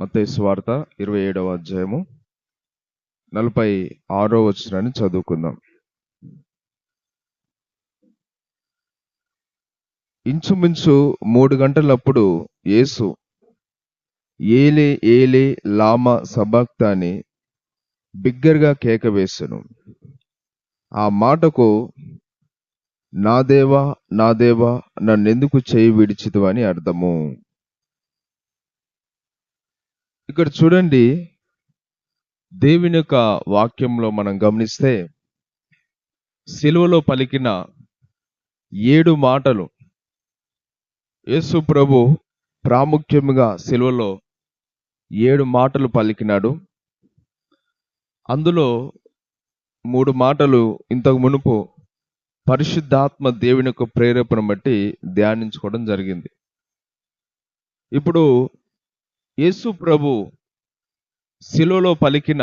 మతేశ్వార్త ఇరవై ఏడవ అధ్యాయము నలభై ఆరో వచనాన్ని చదువుకుందాం. ఇంచుమించు మూడు గంటలప్పుడు యేసు ఏలే ఏలే లామ సబాక్త బిగ్గరగా కేక వేశాను ఆ మాటకు నా దేవా నా దేవా నన్నెందుకు చేయి విడిచితు అని అర్థము? ఇక్కడ చూడండి దేవుని యొక్క వాక్యంలో మనం గమనిస్తే సిలువలో పలికిన ఏడు మాటలు యేసు ప్రభు ప్రాముఖ్యంగా సిలువలో ఏడు మాటలు పలికినాడు. అందులో మూడు మాటలు ఇంతకు మునుపు పరిశుద్ధాత్మ దేవుని యొక్క ప్రేరేపణ బట్టి ధ్యానించుకోవడం జరిగింది. ఇప్పుడు యేసు ప్రభు శిలోలో పలికిన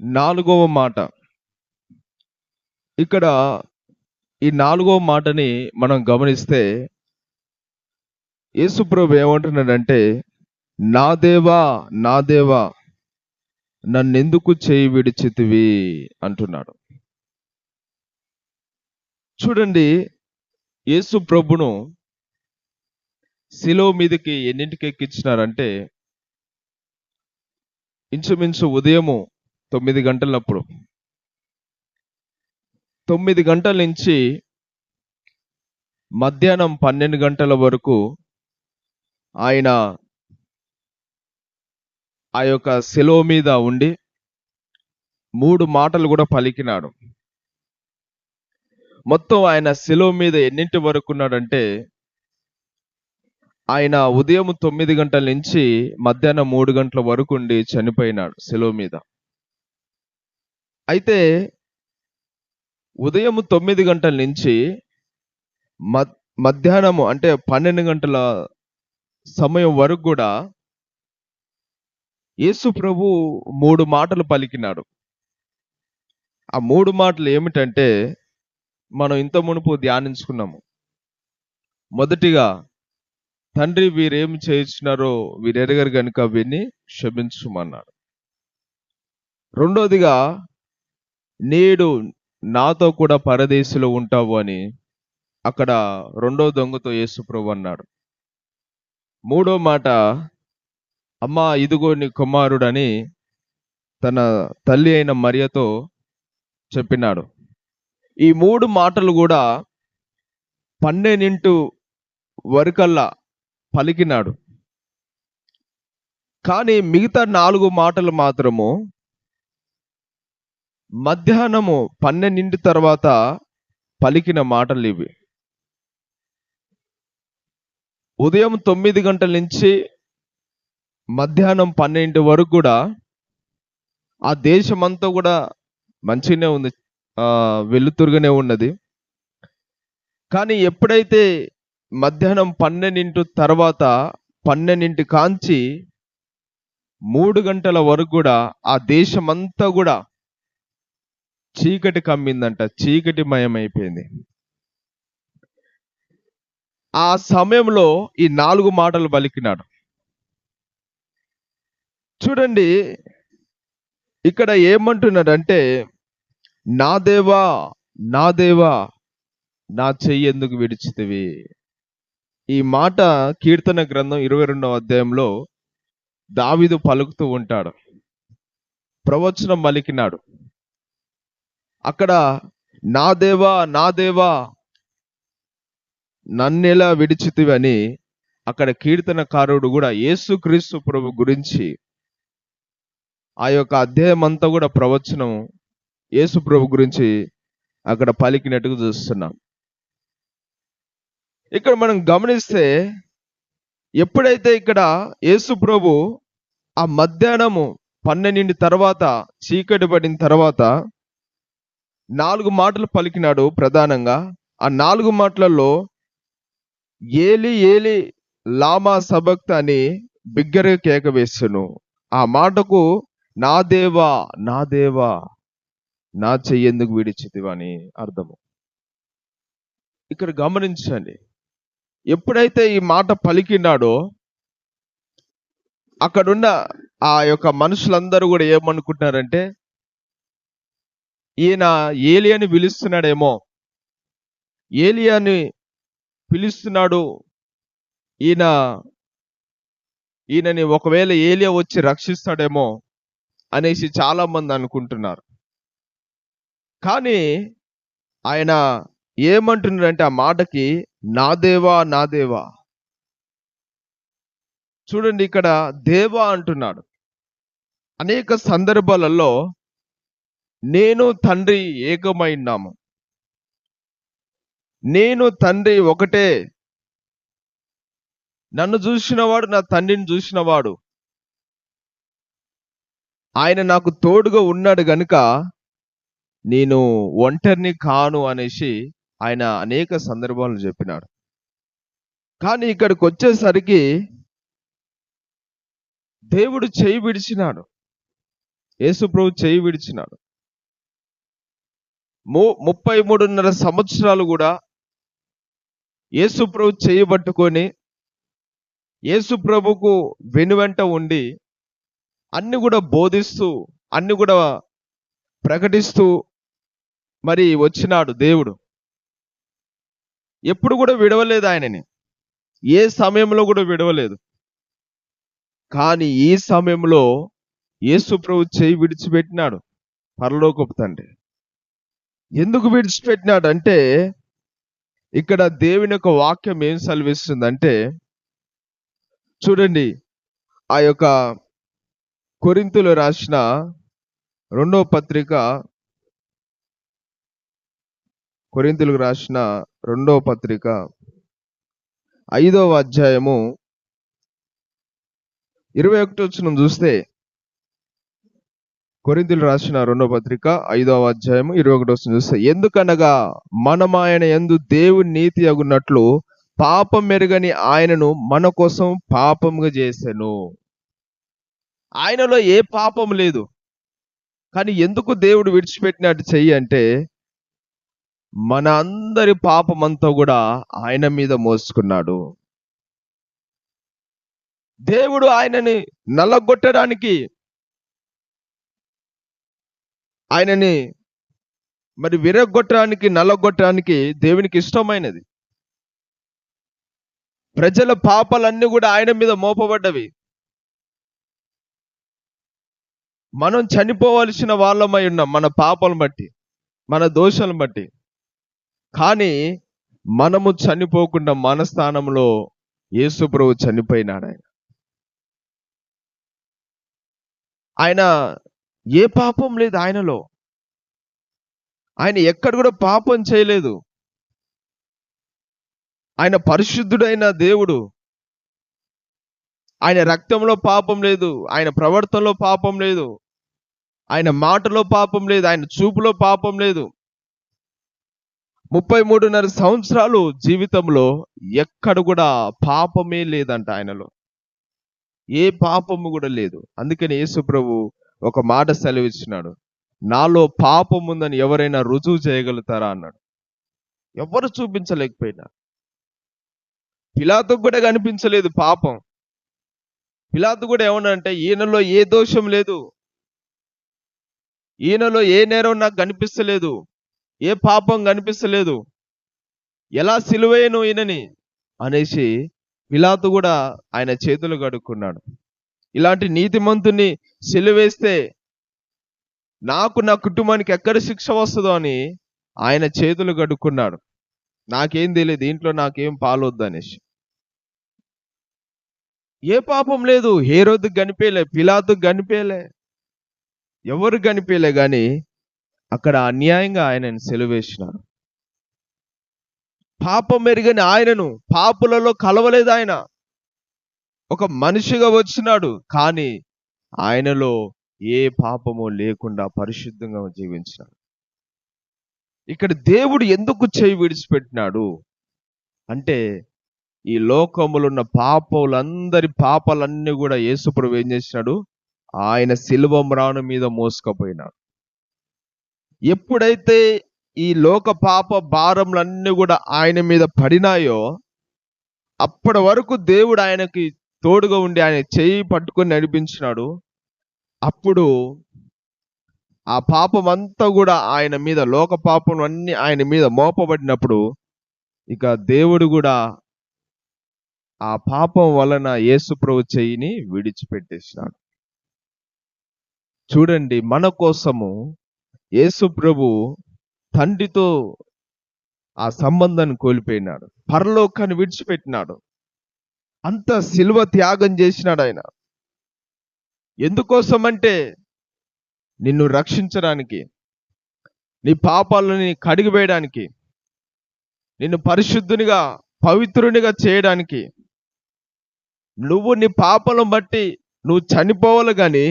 నాలుగవ మాట. ఇక్కడ ఈ నాలుగవ మాటని మనం గమనిస్తే యేసు ప్రభు ఏమంటున్నాడంటే నా దేవా నా దేవా నన్నెందుకు చేయి విడిచితివి? అంటున్నాడు. చూడండి యేసు ప్రభును శిలో మీదకి ఎన్నింటికి ఎక్కించినారంటే ఇంచుమించు ఉదయము తొమ్మిది గంటలప్పుడు. తొమ్మిది గంటల నుంచి మధ్యాహ్నం పన్నెండు గంటల వరకు ఆయన ఆ యొక్క శిలువ మీద ఉండి మూడు మాటలు కూడా పలికినాడు. మొత్తం ఆయన శిలువ మీద ఎన్నింటి వరకు ఉన్నాడంటే ఆయన ఉదయం తొమ్మిది గంటల నుంచి మధ్యాహ్నం మూడు గంటల వరకు ఉండి చనిపోయినాడు సెలవు మీద. అయితే ఉదయం తొమ్మిది గంటల నుంచి మధ్యాహ్నము అంటే పన్నెండు గంటల సమయం వరకు కూడా యేసు ప్రభు మూడు మాటలు పలికినాడు. ఆ మూడు మాటలు ఏమిటంటే మనం ఇంత మునుపు ధ్యానించుకున్నాము. మొదటిగా తండ్రి వీరేం చేయించినారో వీరెరగరు కనుక విని క్షమించుమన్నాడు. రెండోదిగా నేడు నాతో కూడా పరదేశిలో ఉంటావు అని అక్కడ రెండో దొంగతో యేసుప్రభు అన్నాడు. మూడో మాట అమ్మా ఇదిగో నీ కుమారుడని తన తల్లి అయిన మరియతో చెప్పినాడు. ఈ మూడు మాటలు కూడా పన్నెండింటు వరకల్లా పలికినాడు. కానీ మిగతా నాలుగు మాటలు మాత్రము మధ్యాహ్నము పన్నెండింటి తర్వాత పలికిన మాటలు ఇవి. ఉదయం తొమ్మిది గంటల నుంచి మధ్యాహ్నం పన్నెండు వరకు కూడా ఆ దేశమంతా కూడా మంచిగానే ఉంది వెలుతురుగానే ఉన్నది. కానీ ఎప్పుడైతే మధ్యాహ్నం పన్నెండింటి తర్వాత పన్నెండింటి కాంచి మూడు గంటల వరకు కూడా ఆ దేశమంతా కూడా చీకటి కమ్మిందంట చీకటి మయమైపోయింది ఆ సమయంలో ఈ నాలుగు మాటలు పలికినాడు. చూడండి ఇక్కడ ఏమంటున్నాడంటే నా దేవా నా దేవా నా చెయ్యి ఎందుకు విడిచితివి? ఈ మాట కీర్తన గ్రంథం ఇరవై రెండవ అధ్యాయంలో దావిదు పలుకుతూ ఉంటాడు. ప్రవచనం పలికినాడు అక్కడ నా దేవా నా దేవా నన్నెలా విడిచితివని అక్కడ కీర్తనకారుడు కూడా యేసుక్రీస్తు ప్రభు గురించి ఆ యొక్క అధ్యాయం అంతా కూడా ప్రవచనం యేసు ప్రభు గురించి అక్కడ పలికినట్టుగా చూస్తున్నాం. ఇక్కడ మనం గమనిస్తే ఎప్పుడైతే ఇక్కడ యేసు ప్రభు ఆ మధ్యాహ్నము పన్నెండింటి తర్వాత చీకటి పడిన తర్వాత నాలుగు మాటలు పలికినాడు ప్రధానంగా. ఆ నాలుగు మాటలలో ఏలి ఏలి లామా సబక్త అని బిగ్గరగా కేక వేసాను ఆ మాటకు నా దేవా నా దేవా నా చెయ్యేందుకు విడిచితివని అర్థము. ఇక్కడ గమనించండి. ఎప్పుడైతే ఈ మాట పలికినాడో అక్కడున్న ఆ యొక్క మనుషులందరూ కూడా ఏమనుకుంటున్నారంటే ఈయన ఏలియాని పిలుస్తున్నాడేమో. ఏలియాని పిలుస్తున్నాడు. ఈయన ఈయనని ఒకవేళ ఏలియా వచ్చి రక్షిస్తాడేమో అనేసి చాలా మంది అనుకుంటున్నారు. కానీ ఆయన ఏమంటున్నాడంటే ఆ మాటకి నా దేవా నా దేవా. చూడండి ఇక్కడ దేవా అంటున్నాడు. అనేక సందర్భాలలో నేను తండ్రి ఏకమైనాము. నేను తండ్రి ఒకటే. నన్ను చూసినవాడు నా తండ్రిని చూసినవాడు. ఆయన నాకు తోడుగా ఉన్నాడు గనుక నేను ఒంటరిని కాను అనేసి ఆయన అనేక సందర్భాలు చెప్పినాడు. కానీ ఇక్కడికి వచ్చేసరికి దేవుడు చేయి విడిచినాడు. యేసుప్రభు చేయి విడిచినాడు. ము ముప్పై మూడున్నర సంవత్సరాలు కూడా యేసుప్రభు చేయి పట్టుకొని యేసుప్రభుకు వెనువెంట ఉండి అన్ని కూడా బోధిస్తూ అన్ని కూడా ప్రకటిస్తూ మరి వచ్చినాడు దేవుడు. ఎప్పుడు కూడా విడవలేదు ఆయనని. ఏ సమయంలో కూడా విడవలేదు. కానీ ఈ సమయంలో యేసు ప్రభు చేయి విడిచిపెట్టినాడు పరలోకపు తండ్రి. ఎందుకు విడిచిపెట్టినాడు అంటే ఇక్కడ దేవుని యొక్క వాక్యం ఏం సెలవిస్తుందంటే చూడండి ఆ యొక్క కొరింతులు రాసిన రెండవ పత్రిక కొరింతులకు రాసిన రెండవ పత్రిక. ఐదవ అధ్యాయము ఇరవై ఒకటి వచ్చిన చూస్తే కొరిందులు రాసిన రెండో పత్రిక ఐదవ అధ్యాయము ఇరవై ఒకటి వచ్చిన చూస్తే ఎందుకనగా మనం ఆయన ఎందు దేవుని నీతి అగున్నట్లు పాపం మెరుగని ఆయనను మన కోసం పాపముగా చేశాను ఆయనలో ఏ పాపం లేదు. కానీ ఎందుకు దేవుడు విడిచిపెట్టినట్టు చెయ్యి అంటే మన అందరి పాపం అంతా కూడా ఆయన మీద మోసుకున్నాడు. దేవుడు ఆయనని నల్లగొట్టడానికి ఆయనని మరి విరగొట్టడానికి నల్లగొట్టడానికి దేవునికి ఇష్టమైనది. ప్రజల పాపాలన్నీ కూడా ఆయన మీద మోపబడ్డవి. మనం చనిపోవలసిన వాళ్ళమై ఉన్నాం మన పాపాలను బట్టి మన దోషాలను బట్టి. కానీ మనము చనిపోకుండా మన స్థానంలో యేసుప్రభు చనిపోయినాడు ఆయన. ఆయన ఏ పాపం లేదు ఆయనలో. ఆయన ఎక్కడ కూడా పాపం చేయలేదు. ఆయన పరిశుద్ధుడైన దేవుడు. ఆయన రక్తంలో పాపం లేదు ఆయన ప్రవర్తనలో పాపం లేదు ఆయన మాటలో పాపం లేదు ఆయన చూపులో పాపం లేదు. ముప్పై మూడున్నర సంవత్సరాలు జీవితంలో ఎక్కడ కూడా పాపమే లేదంట ఆయనలో. ఏ పాపము కూడా లేదు. అందుకని యేసుప్రభు ఒక మాట సెలవిచ్చినాడు. నాలో పాపం ఉందని ఎవరైనా రుజువు చేయగలుగుతారా అన్నాడు. ఎవరు చూపించలేకపోయినా. పిలాతో కూడా కనిపించలేదు పాపం. పిలాతు కూడా ఏమన్నా ఈయనలో ఏ దోషం లేదు. ఈయనలో ఏ నేరం నాకు కనిపిస్తలేదు. ఏ పాపం కనిపిస్తలేదు. ఎలా సిలువేయను ఈయనని అనేసి పిలాతు కూడా ఆయన చేతులు కడుక్కున్నాడు. ఇలాంటి నీతిమంతుని సిలువేస్తే నాకు నా కుటుంబానికి ఎక్కడ శిక్ష వస్తుందో అని ఆయన చేతులు కడుక్కున్నాడు. నాకేం తెలియదు దీంట్లో నాకేం పాలొద్దు అనేసి. ఏ పాపం లేదు ఏ రోజు పిలాతు కనిపేలే ఎవరు కనిపేలే కానీ అక్కడ అన్యాయంగా ఆయనను సెలవేసినారు. పాపం మెరుగని ఆయనను పాపులలో కలవలేదు ఆయన. ఒక మనిషిగా వచ్చినాడు కానీ ఆయనలో ఏ పాపము లేకుండా పరిశుద్ధంగా జీవించినాడు. ఇక్కడ దేవుడు ఎందుకు చేయి విడిచిపెట్టినాడు? అంటే ఈ లోకములున్న పాపములందరి పాపాలన్నీ కూడా యేసుప్రభు ఏం చేసినాడు? ఆయన శిలువ మ్రాను మీద మోసుకపోయినాడు. ఎప్పుడైతే ఈ లోక పాప భారములన్నీ కూడా ఆయన మీద పడినాయో అప్పటి వరకు దేవుడు ఆయనకి తోడుగా ఉండి ఆయన చేయి పట్టుకొని నడిపించినాడు. అప్పుడు ఆ పాపం అంతా కూడా ఆయన మీద లోక పాపం అన్ని ఆయన మీద మోపబడినప్పుడు ఇక దేవుడు కూడా ఆ పాపం వలన యేసుప్రభు చెయ్యిని విడిచిపెట్టేసినాడు. చూడండి మన కోసము యేసు ప్రభు తండ్రితో ఆ సంబంధాన్ని కోల్పోయినాడు. పరలోకాన్ని విడిచిపెట్టినాడు. అంత శిల్వ త్యాగం చేసినాడు ఆయన. ఎందుకోసం అంటే నిన్ను రక్షించడానికి నీ పాపాలని కడిగివేయడానికి నిన్ను పరిశుద్ధునిగా పవిత్రునిగా చేయడానికి నువ్వు నీ పాపలను బట్టి నువ్వు చనిపోవాలి కానీ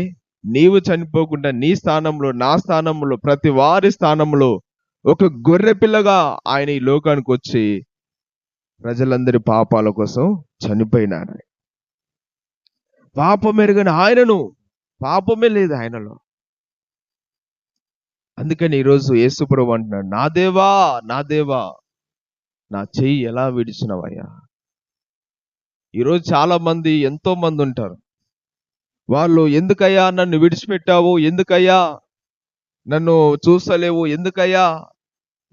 నీవు చనిపోకుండా నీ స్థానంలో నా స్థానంలో ప్రతి వారి స్థానంలో ఒక గొర్రె పిల్లగా ఆయన ఈ లోకానికి వచ్చి ప్రజలందరి పాపాల కోసం చనిపోయినారు పాపం ఎరుగని ఆయనను పాపమే లేదు ఆయనలో. అందుకని ఈరోజు యేసుప్రభు అంటున్నాడు నా దేవా నా దేవా నా చెయ్యి ఎలా విడిచినవయ్యా? ఈరోజు చాలా మంది ఎంతో మంది ఉంటారు. వాళ్ళు ఎందుకయ్యా నన్ను విడిచిపెట్టావు? ఎందుకయ్యా నన్ను చూస్తలేవు? ఎందుకయ్యా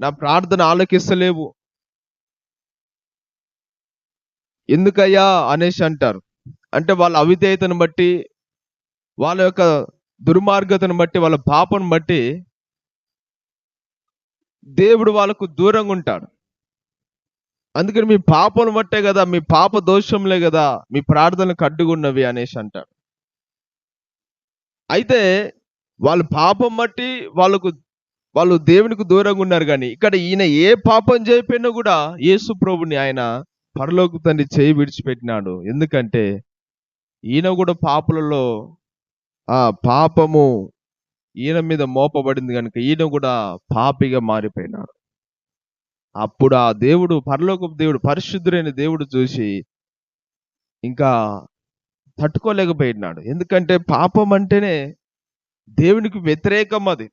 నా ప్రార్థన ఆలకిస్తలేవు? ఎందుకయ్యా అనేసి అంటారు. అంటే వాళ్ళ అవిధేయతను బట్టి వాళ్ళ యొక్క దుర్మార్గతను బట్టి వాళ్ళ పాపను బట్టి దేవుడు వాళ్ళకు దూరంగా ఉంటాడు. అందుకని మీ పాపను బట్టే కదా మీ పాప దోషంలే కదా మీ ప్రార్థనలకు అడ్డుగున్నవి అనేసి అంటాడు. అయితే వాళ్ళ పాపం బట్టి వాళ్ళకు వాళ్ళు దేవునికి దూరంగా ఉన్నారు కానీ ఇక్కడ ఈయన ఏ పాపం చేయపోయినా కూడా యేసు ప్రభుని ఆయన పరలోకి తండ్రి చేయి విడిచిపెట్టినాడు. ఎందుకంటే ఈయన కూడా పాపులలో ఆ పాపము ఈయన మీద మోపబడింది కనుక ఈయన కూడా పాపిగా మారిపోయినాడు. అప్పుడు ఆ దేవుడు పరలోకపు దేవుడు పరిశుద్ధుడైన దేవుడు చూసి ఇంకా తట్టుకోలేకపోయినాడు. ఎందుకంటే పాపం అంటేనే దేవునికి వ్యతిరేకం అది.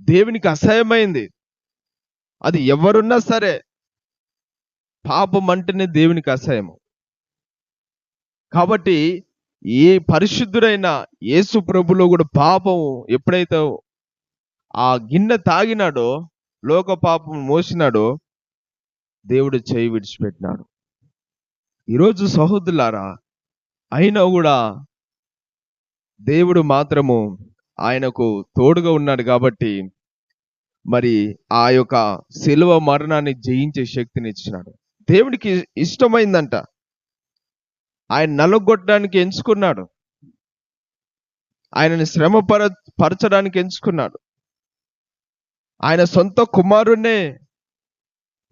దేవునికి అసహ్యమైంది. అది ఎవరున్నా సరే పాపం అంటేనే దేవునికి అసహ్యము. కాబట్టి ఏ పరిశుద్ధుడైన యేసు ప్రభులో కూడా పాపం ఎప్పుడైతే ఆ గిన్నె తాగినాడో లోక పాపం మోసినాడో దేవుడు చేయి విడిచిపెట్టినాడు. ఈరోజు సహోదరులారా అయినా కూడా దేవుడు మాత్రము ఆయనకు తోడుగా ఉన్నాడు కాబట్టి మరి ఆ యొక్క శిలువ మరణాన్ని జయించే శక్తిని ఇచ్చినాడు దేవుడికి ఇష్టమైందంట. ఆయన నలగొట్టడానికి ఎంచుకున్నాడు. ఆయనని శ్రమ పర పరచడానికి ఎంచుకున్నాడు. ఆయన సొంత కుమారుణ్ణే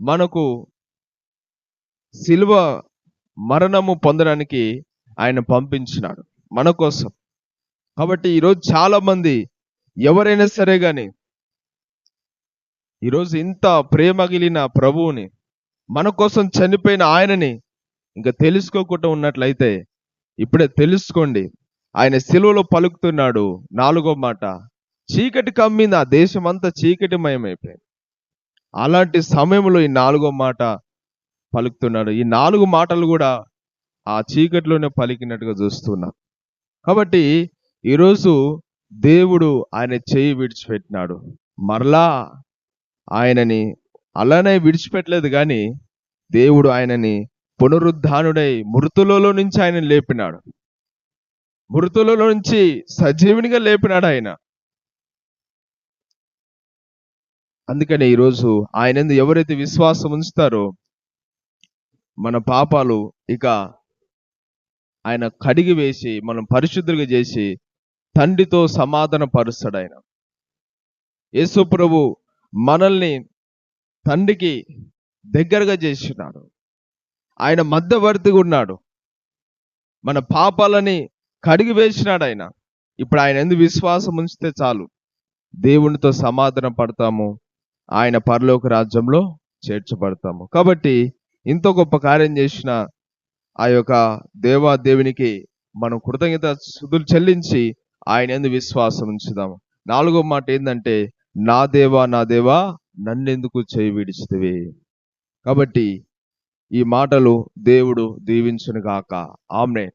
మనకు శిలువ మరణము పొందడానికి ఆయన పంపించినాడు మన కోసం. కాబట్టి ఈరోజు చాలా మంది ఎవరైనా సరే కానీ ఈరోజు ఇంత ప్రేమ ప్రభువుని మన కోసం చనిపోయిన ఆయనని ఇంకా తెలుసుకోకుండా ఉన్నట్లయితే ఇప్పుడే తెలుసుకోండి ఆయన సెలువులో పలుకుతున్నాడు నాలుగో మాట చీకటి కమ్మింది ఆ దేశం అంతా చీకటిమయమైపోయింది. అలాంటి సమయంలో ఈ నాలుగో మాట పలుకుతున్నాడు. ఈ నాలుగు మాటలు కూడా ఆ చీకటిలోనే పలికినట్టుగా చూస్తున్నాం. కాబట్టి ఈరోజు దేవుడు ఆయన చేయి విడిచిపెట్టినాడు. మరలా ఆయనని అలానే విడిచిపెట్టలేదు కానీ దేవుడు ఆయనని పునరుద్ధానుడై మృతులలో నుంచి ఆయన లేపినాడు. మృతులలో నుంచి సజీవునిగా లేపినాడు ఆయన. అందుకని ఈరోజు ఆయన ఎవరైతే విశ్వాసం ఉంచుతారో మన పాపాలు ఇక ఆయన కడిగి వేసి మనం పరిశుద్ధులుగా చేసి తండ్రితో సమాధాన పరుస్తాడు ఆయన. యేసు ప్రభు మనల్ని తండ్రికి దగ్గరగా చేసినాడు ఆయన మధ్యవర్తిగా ఉన్నాడు. మన పాపాలని కడిగి వేసినాడు ఆయన. ఇప్పుడు ఆయన ఎందుకు విశ్వాసం ఉంచితే చాలు? దేవునితో సమాధాన పడతాము. ఆయన పరలోక రాజ్యంలో చేర్చబడతాము. కాబట్టి ఇంత గొప్ప కార్యం చేసిన ఆ యొక్క దేవా దేవునికి మనం కృతజ్ఞత సుదులు చెల్లించి ఆయన ఎందు విశ్వాసం ఉంచుదాము. నాలుగో మాట ఏంటంటే నా దేవా నా దేవా నన్నెందుకు చేయి విడిచితివి? కాబట్టి ఈ మాటలు దేవుడు దీవించును గాక ఆమె